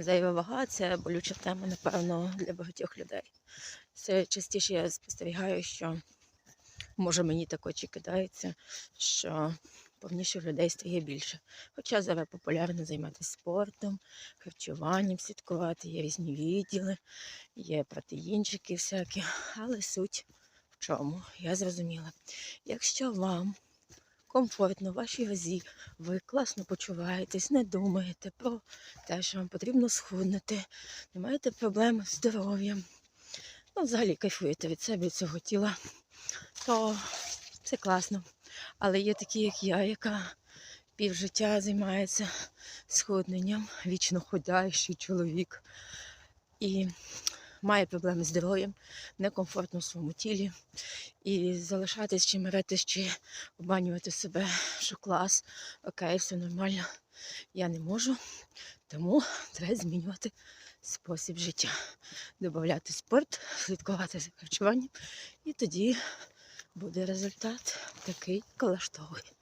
Зайва вага це болюча тема, напевно, для багатьох людей. Все частіше я спостерігаю, що може мені так очі кидається, що повніше людей стає більше. Хоча зараз популярно займатися спортом, харчуванням слідкувати, є різні відділи, є протеїнчики всякі, але суть в чому, я зрозуміла. Якщо вам комфортно в вашій вазі, ви класно почуваєтесь, не думаєте про те, що вам потрібно схуднути, не маєте проблем з здоров'ям, ну, взагалі кайфуєте від себе, від цього тіла, то це класно. Але є такі, як я, яка півжиття займається схудненням, вічно ходящий чоловік. І має проблеми з здоров'ям, некомфортно в своєму тілі. І залишатись чи миритись, чи обманювати себе, що клас, окей, все нормально. Я не можу, тому треба змінювати спосіб життя, додати спорт, слідкувати за харчуванням, і тоді буде результат такий, як влаштовує.